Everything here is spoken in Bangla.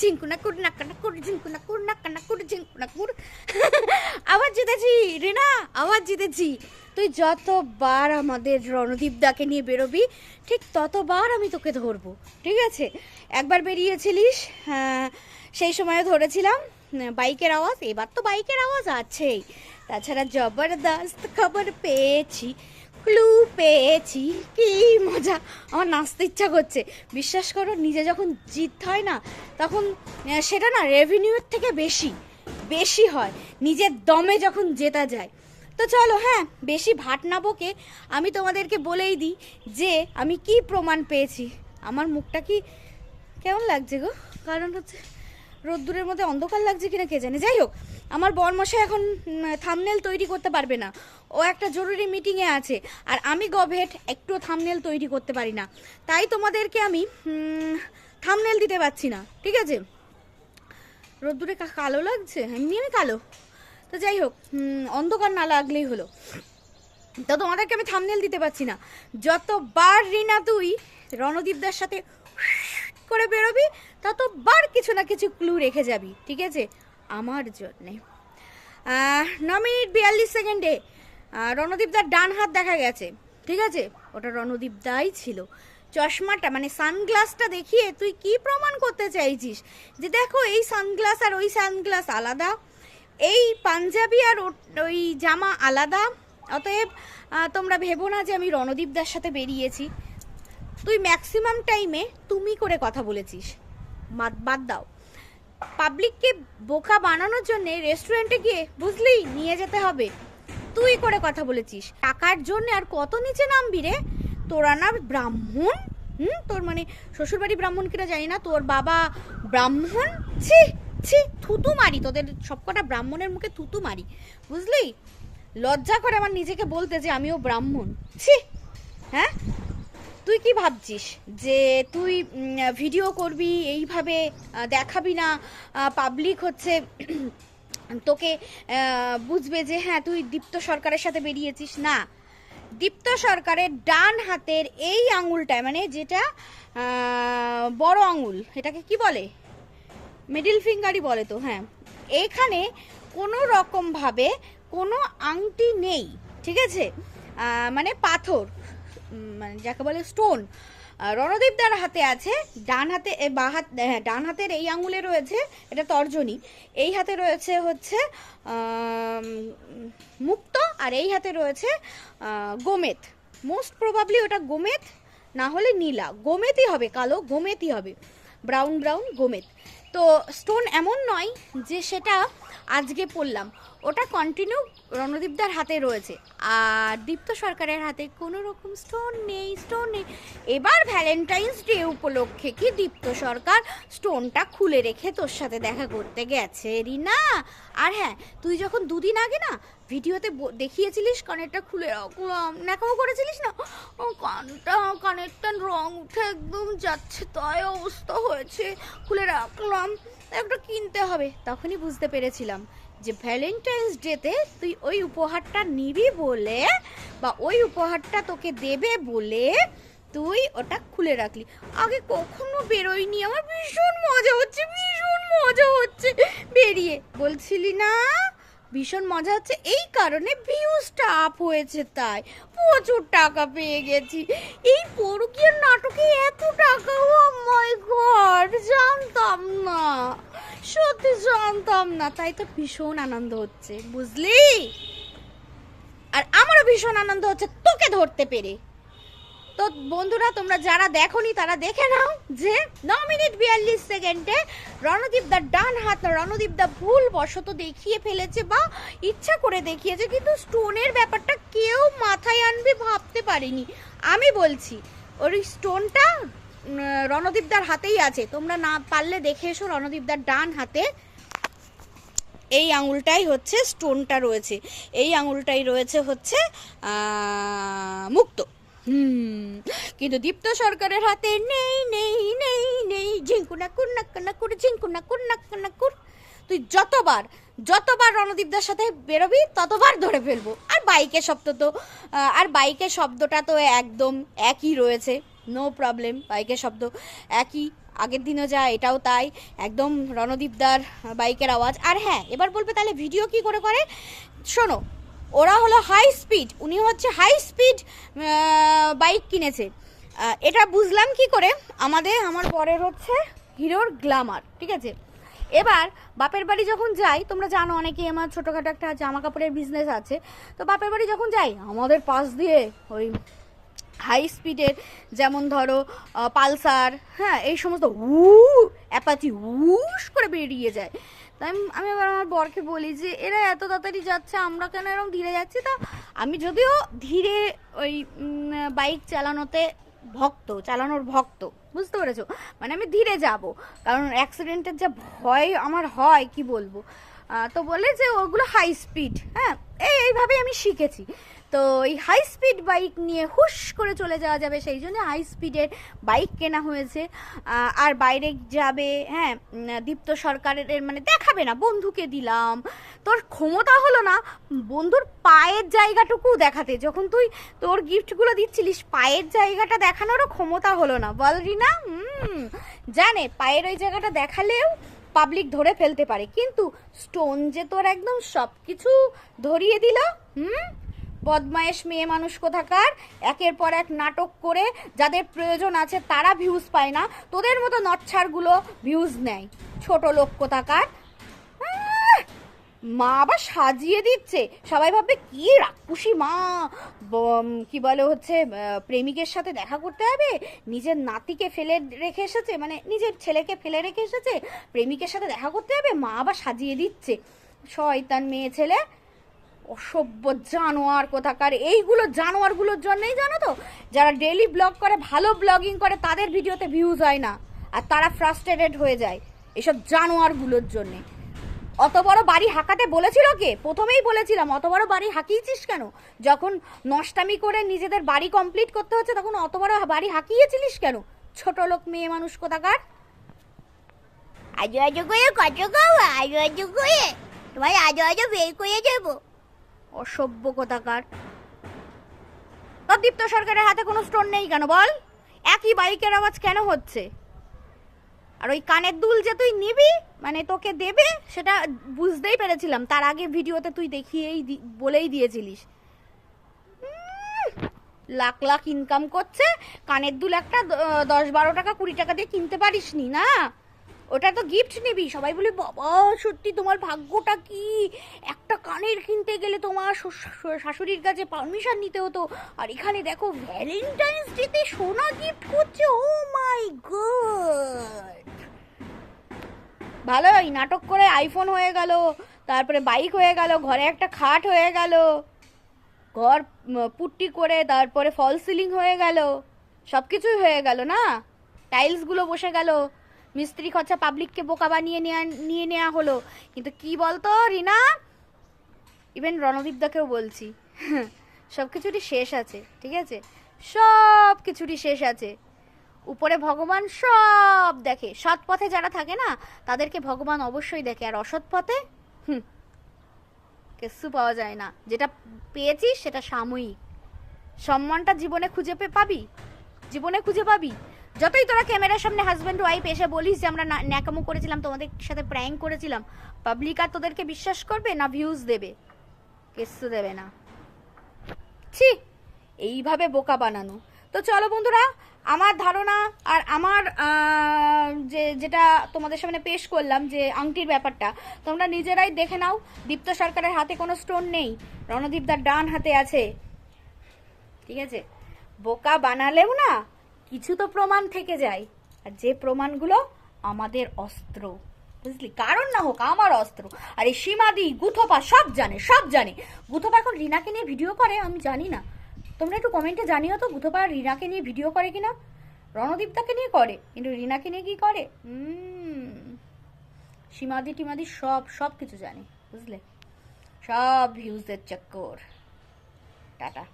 ঝিঙ্কু নাকুর নাক্কা নাকুর ঝিঙ্কু নাকুর নাক্কা নাকুর ঝিঙ্কু নাকুর আবার জিতেছি রিনা আবার জিতেছি তুই যতবার আমাদের রণদীপদাকে নিয়ে বেরোবি ঠিক ততবার আমি তোকে ধরবো ঠিক আছে একবার বেরিয়েছিলিস সেই সময় ধরেছিলাম বাইকের আওয়াজ এবার তো বাইকের আওয়াজ আছেই তাছাড়া জবরদস্ত খবর পেয়েছি ক্লু পেয়েছি। কি মজা। আমার নাচতে ইচ্ছা করছে। বিশ্বাস করো, নিজে যখন জিত হয় না, তখন সেটা না রেভিনিউর থেকে বেশি। বেশি হয়। নিজের দমে যখন জেতা যায়। তো চলো হ্যাঁ বেশি ভাট না বকে, আমি তোমাদেরকে বলেই দিই যে, আমি কি প্রমাণ পেয়েছি? আমার মুখটা কি কেমন লাগছে গো? কারণ হচ্ছে, রোদ্দুরের মধ্যে অন্ধকার লাগছে কিনা কে জানে? যাই হোক, আমার বরমশাই এখন থামনেল তৈরি করতে পারবে না। ও একটা জরুরি মিটিংয়ে আছে। আর আমি গভেট একটু থামনেল তৈরি করতে পারি না। তাই তোমাদেরকে আমি থামনেল দিতে পারছি না, ঠিক আছে? রোদ্দুরে কালো লাগছে? এমনি আমি কালো। তো যাই হোক অন্ধকার না লাগলেই হলো। তো তোমাদেরকে আমি থামনেল দিতে পারছি না। যতবার রিনা তুই রণদীপদার সাথে করে বেরোবি, ততবার কিছু না কিছু ক্লু রেখে যাবি, ঠিক আছে? আমার জন্যে। ন মিনিট বিয়াল্লিশ সেকেন্ডে রণদীপদার ডান হাত দেখা গেছে। ঠিক আছে? ওটা রণদীপ দাই ছিল। চশমাটা মানে সানগ্লাসটা দেখিয়ে তুই কি প্রমাণ করতে চাইছিস? যে দেখো, এই সানগ্লাস আর ওই সানগ্লাস আলাদা। এই পাঞ্জাবি আর ওই জামা আলাদা। অতএব তোমরা ভেবো না যে আমি রণদীপদার সাথে বেরিয়েছি। তুই ম্যাক্সিমাম টাইমে তুমি করে কথা বলেছিস। বাদ দাও। পাবলিককে বোকা বানানোর জন্য রেস্টুরেন্টে গিয়ে বুঝলি নিয়ে যেতে হবে। তুই করে কথা বলেছিস। টাকার জন্য আর কত নিচে নামবি রে? তোরা না ব্রাহ্মণ? হুম? তোর মানে শ্বশুরবাড়ি ব্রাহ্মণ কিনা জানি না, তোর বাবা ব্রাহ্মণ? ছি ছি, থুতু মারি, তোদের সবকটা ব্রাহ্মণের মুখে থুতু মারি, বুঝলি? লজ্জা করে আমার নিজেকে বলতে যে আমিও ব্রাহ্মণ। ছি হ্যাঁ? তুই কি ভাবছিস যে তুই ভিডিও করবি, এইভাবে দেখাবি না পাবলিক হচ্ছে তোকে বুঝবে যে হ্যাঁ তুই দীপ্ত সরকারের সাথে বেরিয়েছিস। না, দীপ্ত সরকারের ডান হাতের এই আঙুলটায় মানে যেটা বড় আঙুল, এটাকে কি বলে? মিডিল ফিঙ্গারই বলে তো হ্যাঁ। এখানে কোনো রকমভাবে কোনো আংটি নেই, ঠিক আছে? মানে পাথর মানে যাকে বলে স্টোন রণদীপদার হাতে আছে, ডান হাতে বা হাত হ্যাঁ ডান হাতের এই আঙুলে রয়েছে, এটা তর্জনী। এই হাতে রয়েছে হচ্ছে মুক্ত, আর এই হাতে রয়েছে গোমেত। মোস্ট প্রবাবলি ওটা গোমেত, না হলে নীলা। গোমেতই হবে, কালো গোমেতই হবে। ব্রাউন ব্রাউন গোমেত। তো স্টোন এমন নয় যে সেটা আজকে পড়লাম। ওটা কন্টিনিউ রণদীপদার হাতে রয়েছে। আর দীপ্ত সরকারের হাতে কোনো রকম স্টোন নেই স্টোন নেই। এবার ভ্যালেন্টাইন্স ডে উপলক্ষে কি দীপ্ত সরকার স্টোনটা খুলে রেখে তোর সাথে দেখা করতে গেছে, রিনা? আর হ্যাঁ তুই যখন দুদিন আগে না ভিডিওতে দেখিয়েছিলিস কানেরটা খুলে নেকাও করেছিলিস না? ও, কানটা, কানেরটা রং উঠে একদম যাচ্ছে, তাই অবস্থা হয়েছে। খুলে রাখলাম। একটা কিনতে হবে, তখনই বুঝতে পেরেছিলাম যে ভ্যালেন্টাইন্স ডেতে তুই ওই উপহারটা নিবি বলে বা ওই উপহারটা তোকে দেবে বলে তুই ওটা খুলে রাখলি। আগে কখনো বেরোয়নি, আমার ভীষণ মজা হচ্ছে, ভীষণ মজা হচ্ছে বেরিয়ে। বলছিলি না, ভীষণ মজা হচ্ছে, এই কারণে ভিউজটা আপ হয়েছে তাই। প্রচুর টাকা পেয়ে গেছি। এই পরকীয় নাটকে এত টাকা মাই জানতাম না। সত্যি জানতাম না। তাই তো ভীষণ আনন্দ হচ্ছে, বুঝলি? আর আমারও ভীষণ আনন্দ হচ্ছে তোকে ধরতে পেরে। তো বন্ধুরা, তোমরা যারা দেখোনি, তারা দেখে নাও যে ন মিনিট বিয়াল্লিশ সেকেন্ডে রণদীপ দা ডান হাত, রণদীপ দা ভুল বশত দেখিয়ে ফেলেছে বা ইচ্ছা করে দেখিয়েছে, কিন্তু স্টোনের ব্যাপারটা কেউ মাথায় আনবে ভাবতে পারেনি। আমি বলছি ওই স্টোনটা রণদীপদার হাতেই আছে। তোমরা না পারলে দেখে এসো রণদীপদার ডান হাতে। এই আঙুলটাই হচ্ছে স্টোনটা রয়েছে। এই আঙুলটাই রয়েছে হচ্ছে মুক্ত। কিন্তু দীপ্ত সরকারের হাতে নেই নেই নেই নেই। ঝিঙ্কু নাকুর, নাক্কা নাকুর, ঝিঙ্কু নাকুর, নাক্কা নাকুর। তুই যতবার যতবার রণদীপদার সাথে বেরোবি, ততবার ধরে ফেলব। আর বাইকের শব্দ তো আর বাইকের শব্দটা তো একদম একই রয়েছে। নো প্রবলেম বাইকের শব্দ একই, আগের দিনও যা, এটাও তাই। একদম রণদীপদার বাইকের আওয়াজ। আর হ্যাঁ এবার বলবে তাহলে ভিডিও কি করে করে? শোনো, ওরা হলো হাই স্পিড উনি হচ্ছে হাই স্পিড বাইক কিনেছে। এটা বুঝলাম কি করে? আমাদের, আমার পরের হচ্ছে হিরোর গ্লামার ঠিক আছে? এবার বাপের বাড়ি যখন যাই, তোমরা জানো অনেকেই আমার ছোটোখাটো একটা জামা কাপড়ের বিজনেস আছে। তো বাপের বাড়ি যখন যাই, আমাদের পাশ দিয়ে ওই হাই স্পিডের, যেমন ধরো পালসার হ্যাঁ এই সমস্ত উ অ্যাপাচি উস করে বেরিয়ে যায়। তাই আমি- আবার আমার বরকে বলি যে, এরা এত তাড়াতাড়ি যাচ্ছে, আমরা কেন এরকম ধীরে যাচ্ছি? তা আমি যদিও ধীরে ওই বাইক চালানোতে ভক্ত, চালানোর ভক্ত, বুঝতে পেরেছ? মানে আমি ধীরে যাব, কারণ অ্যাক্সিডেন্টের যা ভয় আমার হয়, কি বলব? তো বলে যে, ওগুলো হাই স্পিড হ্যাঁ এই, এইভাবেই আমি শিখেছি। তো এই হাই স্পিড বাইক নিয়ে হুশ করে চলে যাওয়া যাবে, সেই জন্য হাই স্পিডের বাইক কেনা হয়েছে। আর বাইরে যাবে হ্যাঁ দীপ্ত সরকারের মানে দেখাবে না, বন্ধুকে দিলাম। তোর ক্ষমতা হলো না, বন্ধুর পায়ের জায়গাটুকু দেখাতে। যখন তুই তোর গিফটগুলো দিচ্ছিলিস, পায়ের জায়গাটা দেখানোরও ক্ষমতা হলো না। বল রিনা জানে, পায়ের ওই জায়গাটা দেখালেও পাবলিক ধরে ফেলতে পারে। কিন্তু স্টোন যে তোর একদম সব কিছু ধরিয়ে দিল, হুম বদমায়েশ মেয়ে মানুষ কোথাকার? একের পর এক নাটক করে যাদের প্রয়োজন আছে তারা ভিউজ পায় না। তোদের মতো নচ্ছারগুলো ভিউজ নেয়। ছোট লোক কোথাকার? মা আবার সাজিয়ে দিচ্ছে। সবাই ভাববে, কি রাক্ষুসী মা! কি বলে হচ্ছে প্রেমিকের সাথে দেখা করতে হবে? নিজের নাতিকে ফেলে রেখে এসেছে? মানে নিজের ছেলেকে ফেলে রেখে এসেছে? প্রেমিকের সাথে দেখা করতে হবে? মা আবার সাজিয়ে দিচ্ছে। শয়তান মেয়ে ছেলে। অসভ্য জানোয়ার কোথাকার। এইগুলো জানোয়ারগুলোর জন্যই জানো তো, যারা ডেলি ব্লগ করে, ভালো ব্লগিং করে, তাদের ভিডিওতে ভিউজ হয় না। আর তারা ফ্রাস্ট্রেটেড হয়ে যায় এসব জানোয়ারগুলোর জন্যে। অত বড় বাড়ি হাঁকাতে বলেছিল কে? প্রথমেই বলেছিলাম, অত বড় বাড়ি হাঁকিয়েছিস কেন? যখন নষ্টামি করে নিজেদের বাড়ি কমপ্লিট করতে হচ্ছে, তখন অত বড় বাড়ি হাঁকিয়েছিলিস কেন? ছোট লোক, মেয়ে মানুষ কোথাকার? আজো আজো করে কত খাওয়া আজো আজো করে? তোমার আজো আজো বের করে দেবো। অসভ্য কোথাকার। তোর দীপ্ত সরকারের হাতে কোনো স্টোন নেই কেন বল? একই বাইকের আওয়াজ কেন হচ্ছে? আর ওই কানের দুল যে তুই নিবি মানে তোকে দেবে, সেটা বুঝতেই পেরেছিলাম। তার আগে ভিডিওতে তুই দেখিয়েই বলেই দিয়েছিলিস। লাখ লাখ ইনকাম করছে, কানের দুল একটা দশ বারো টাকা কুড়ি টাকা দিয়ে কিনতে পারিস নি না? ওটা তো গিফট নিবি। সবাই বলে, বাবা, সত্যি তোমার ভাগ্যটা কি? একটা কানের কিনতে গেলে তোমার শাশুড়ির কাছে পারমিশন নিতে হতো। আর এখানে দেখো ভ্যালেন্টাইন্স ডেতে সোনা গিফট করছে। ও মাই গড ভালোই, নাটক করে আইফোন হয়ে গেল, তারপরে বাইক হয়ে গেল, ঘরে একটা খাট হয়ে গেল, ঘর পুট্টি করে, তারপরে ফল সিলিং হয়ে গেল সব কিছুই হয়ে গেল না? টাইলসগুলো বসে গেল মিস্ত্রি খরচা পাবলিককে বোকা বানিয়ে নেওয়া নিয়ে নেওয়া হলো। কিন্তু কি বলতো, রিনা? ইভেন রণদীপদাকেও বলছি। সব কিছুরই শেষ আছে, ঠিক আছে? সব কিছুরই শেষ আছে। উপরে ভগবান সব দেখে। সৎ পথে যারা থাকে না, তাদেরকে ভগবান অবশ্যই দেখে। আর অসৎ পথে, হুম কিচ্ছু পাওয়া যায় না। যেটা পেয়েছিস, সেটা সাময়িক। সম্মানটা জীবনে খুঁজে পাবি? জীবনে খুঁজে পাবি? যতই তোরা ক্যামেরার সামনে হাজব্যান্ড ওয়াইফ এসে বলিস যে আমরা ন্যাকামো করেছিলাম, তোমাদের সাথে প্র্যাঙ্ক করেছিলাম পাবলিক আর তোদেরকে বিশ্বাস করবে না ভিউজ দেবে? কিচ্ছু দেবে না। ছি, এইভাবে বোকা বানানো। তো চলো বন্ধুরা, আমার ধারণা আর আমার যে, যেটা তোমাদের সামনে পেশ করলাম যে আংটির ব্যাপারটা, তোমরা নিজেরাই দেখে নাও, দীপ্ত সরকারের হাতে কোনো স্টোন নেই রণদীপদার ডান হাতে আছে। ঠিক আছে? বোকা বানালেও না কিছু তো প্রমাণ থেকে যায়। আর যে প্রমাণগুলো আমাদের অস্ত্র, বুঝলি? কারণ না হোক, আমার অস্ত্র। আর এই সীমাদি, গুথপা সব জানে সব জানে। গুথপা এখন রিনাকে নিয়ে ভিডিও করে, আমি জানি না। তোমরা একটু কমেন্টে জানিও তো, গুথপা রিনাকে নিয়ে ভিডিও করে কিনা? রণদীপদাকে নিয়ে করে, কিন্তু রিনাকে নিয়ে কি করে? সীমাদি টিমাদি সব সব কিছু জানে, বুঝলে? সব ভিউজের চক্কর। টাটা।